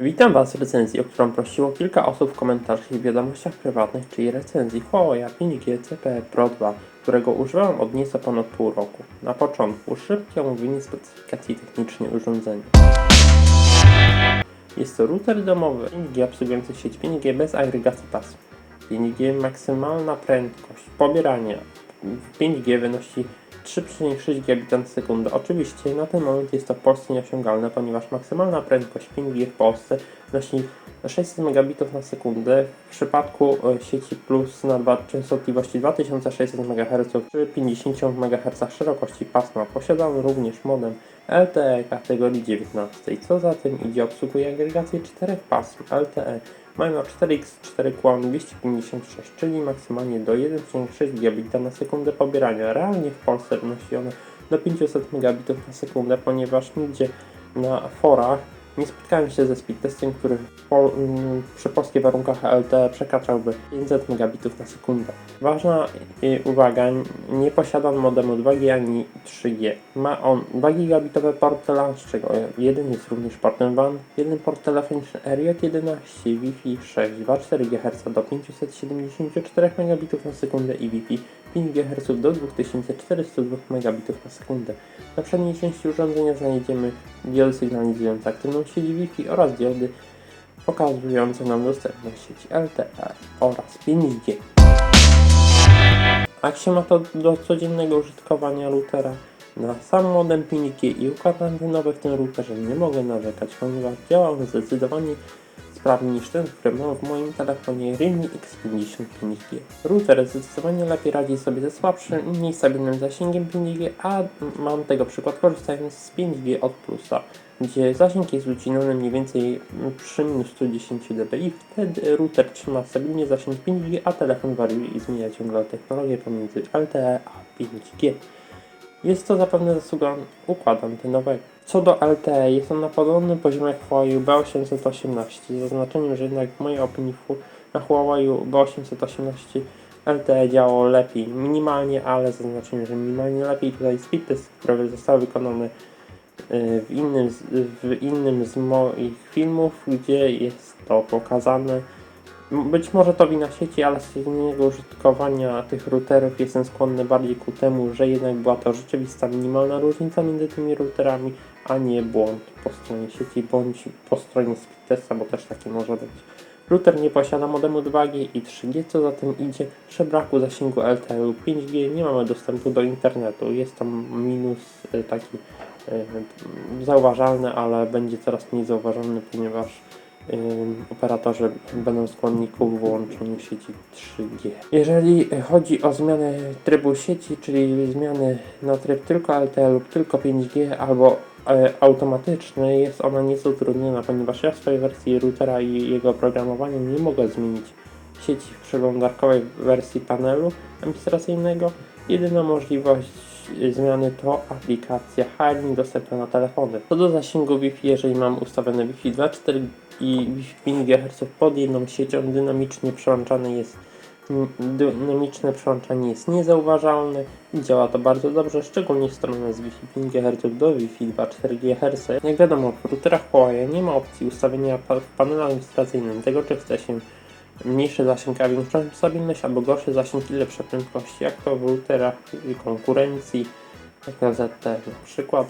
Witam Was w recenzji, o którą prosiło kilka osób w komentarzach i wiadomościach prywatnych, czyli recenzji Huawei 5G CPE Pro 2, którego używam od nieco ponad pół roku. Na początku szybkie omówienie specyfikacji technicznej urządzenia. Jest to router domowy 5G obsługujący sieć 5G bez agregacji pasów. 5G maksymalna prędkość pobierania w 5G wynosi 3,6 gigabita na sekundę. Oczywiście na ten moment jest to w Polsce nieosiągalne, ponieważ maksymalna prędkość 5G w Polsce wynosi 600 megabitów na sekundę. W przypadku e, sieci Plus na dwa, częstotliwości 2600 MHz przy 50 MHz szerokości pasma posiada on również modem LTE kategorii 19. Co za tym idzie, obsługuje agregację 4 pasm LTE. Mają 4x4 kłon 256, czyli maksymalnie do 1,6 gigabita na sekundę pobierania. Realnie w Polsce wynosi one do 500 megabitów na sekundę, ponieważ nigdzie na forach nie spotkałem się ze speedtestem, który w pol, mm, przy polskich warunkach LTE przekraczałby 500 megabitów na sekundę. Ważna y, uwaga, nie posiada on modemu 2G ani 3G. Ma on 2 gigabitowe porty LAN, z czego jeden jest również portem WAN, jeden port telefoniczny RJ11, Wi-Fi 6, 2,4 GHz do 574 megabitów na sekundę i Wi-Fi 5 GHz do 2402 megabitów na sekundę. Na przedniej części urządzenia znajdziemy diody sygnalizujące aktywną sieć Wi-Fi oraz diody pokazujące nam dostępność sieci LTE oraz 5G. A jak się ma to do codziennego użytkowania routera? Na sam modem 5G i układ antenowy w tym routerze nie mogę narzekać, ponieważ działa on zdecydowanie sprawniej niż ten, który mam w moim telefonie Realme X55G. Router zdecydowanie lepiej radzi sobie ze słabszym, mniej stabilnym zasięgiem 5G, a mam tego przykład korzystając z 5G od Plusa, gdzie zasięg jest ucinany mniej więcej przy minus 110 dB i wtedy router trzyma stabilnie zasięg 5G, a telefon wariuje i zmienia ciągle technologię pomiędzy LTE a 5G. Jest to zapewne zasługa układu antenowego. Co do LTE, jest on na podobnym poziomie jak Huawei B818, z zaznaczeniem, że jednak w mojej opinii na Huawei B818 LTE działało lepiej, minimalnie, ale zaznaczeniem, że minimalnie lepiej. Tutaj speedtest, które zostały wykonane y, w innym, w innym z moich filmów, gdzie jest to pokazane. Być może to wina sieci, ale z codziennego użytkowania tych routerów jestem skłonny bardziej ku temu, że jednak była to rzeczywista minimalna różnica między tymi routerami, a nie błąd po stronie sieci bądź po stronie speedtesta, bo też takie może być. Router nie posiada modemu 2G i 3G, co za tym idzie, przy braku zasięgu LTE lub 5G nie mamy dostępu do internetu. Jest to minus y, taki y, zauważalny, ale będzie coraz mniej zauważalny, ponieważ operatorzy będą skłonni ku wyłączeniu sieci 3G. Jeżeli chodzi o zmianę trybu sieci, czyli zmiany na tryb tylko LTE lub tylko 5G albo e, automatyczny, jest ona nieco utrudniona, ponieważ ja w swojej wersji routera i jego oprogramowania nie mogę zmienić sieci w przeglądarkowej wersji panelu administracyjnego. Jedyna możliwość zmiany to aplikacja Hiring dostępna na telefony. Co do zasięgu Wi-Fi, jeżeli mam ustawione Wi-Fi 2.4 i Wi-Fi 5 GHz pod jedną siecią, dynamicznie przełączany jest dynamiczne przełączanie jest niezauważalne i działa to bardzo dobrze, szczególnie w stronę z Wi-Fi 5 GHz do Wi-Fi 2.4 GHz. Jak wiadomo, w routerach Huawei nie ma opcji ustawienia w panelu administracyjnym tego, czy chce się mniejszy zasięg, a większą stabilność, albo gorszy zasięg i lepsze prędkości, jak to w routerach konkurencji, jak na ZT na przykład.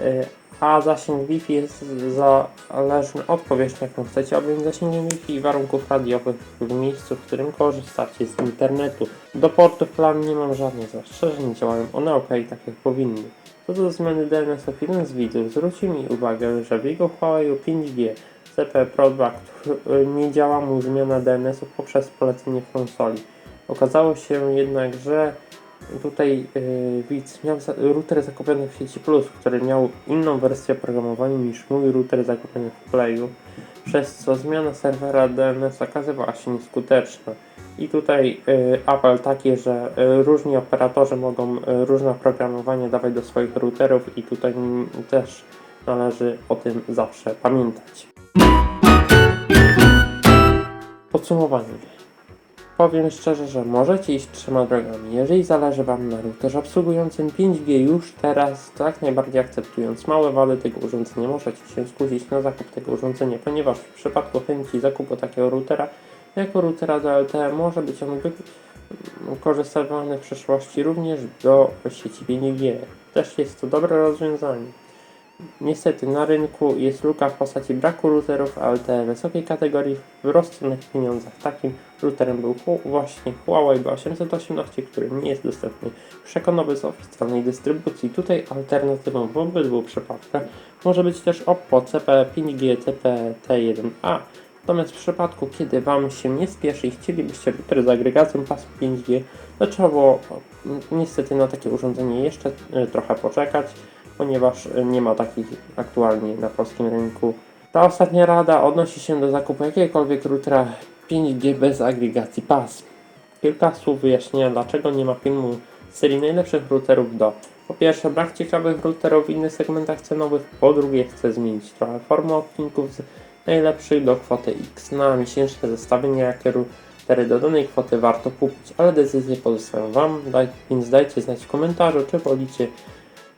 Y, A zasięg Wi-Fi jest zależny od powierzchni, jaką chcecie objąć zasięgiem Wi-Fi i warunków radiowych w miejscu, w którym korzystacie z internetu. Do portów LAN nie mam żadnych zastrzeżeń, działają one ok, tak jak powinny. Co do zmiany DNS-ów, jeden z widzów zwrócił mi uwagę, że w jego Huawei 5G CP Pro 2, który nie działa mu zmiana DNS-ów poprzez polecenie w konsoli. Okazało się jednak, że tutaj yy, widz miał router zakupiony w sieci Plus, który miał inną wersję oprogramowania niż mój router zakupiony w Playu, przez co zmiana serwera DNS okazywała się nieskuteczna. I tutaj y, apel taki, że y, różni operatorzy mogą y, różne oprogramowanie dawać do swoich routerów i tutaj też należy o tym zawsze pamiętać. Podsumowanie. powiem szczerze, że możecie iść trzema drogami. Jeżeli zależy Wam na routerze obsługującym 5G już teraz, to jak najbardziej akceptując małe wady tego urządzenia, możecie się skusić na zakup tego urządzenia, ponieważ w przypadku chęci zakupu takiego routera, jako routera do LTE może być on wy- wykorzystywany w przyszłości również do sieci 5G. Też jest to dobre rozwiązanie. Niestety na rynku jest luka w postaci braku routerów LTE wysokiej kategorii w rozsądnych pieniądzach. Takim routerem był właśnie Huawei B818, który nie jest dostępny przekonowy z oficjalnej dystrybucji. Tutaj alternatywą w obydwu przypadkach może być też Oppo CP5G CP-T1A. Natomiast w przypadku, kiedy Wam się nie spieszy i chcielibyście router z agregacją pasm 5G, to trzeba było mm, niestety na takie urządzenie jeszcze e, trochę poczekać, ponieważ e, nie ma takich aktualnie na polskim rynku. Ta ostatnia rada odnosi się do zakupu jakiegokolwiek routera 5G bez agregacji pasm. Kilka słów wyjaśnienia, dlaczego nie ma filmu z serii najlepszych routerów do po pierwsze brak ciekawych routerów w innych segmentach cenowych, po drugie chcę zmienić trochę formę odcinków z najlepszych do kwoty X na miesięczne zestawienie, jakie routery do danej kwoty warto kupić, ale decyzję pozostawiam Wam, więc dajcie znać w komentarzu, czy wolicie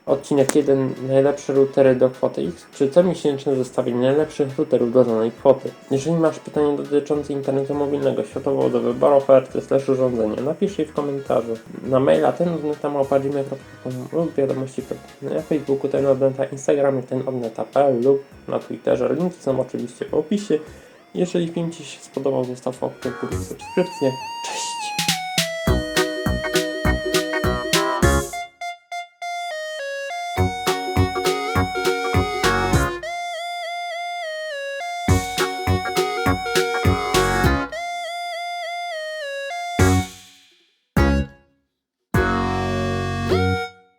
odcinek 1 najlepsze routery do kwoty X, czy co miesięczne zestawienie najlepszych routerów do danej kwoty. Jeżeli masz pytanie dotyczące internetu mobilnego, światowego do wyboru oferty slash urządzenia, napisz je w komentarzu. Na maila ten odneta małpa.gmail.com lub wiadomości na Facebooku ten odneta, Instagramie ten odneta.pl lub na Twitterze. Linki są oczywiście w opisie. Jeżeli film Ci się spodobał, zostaw łapkę w górę subskrypcję. Cześć!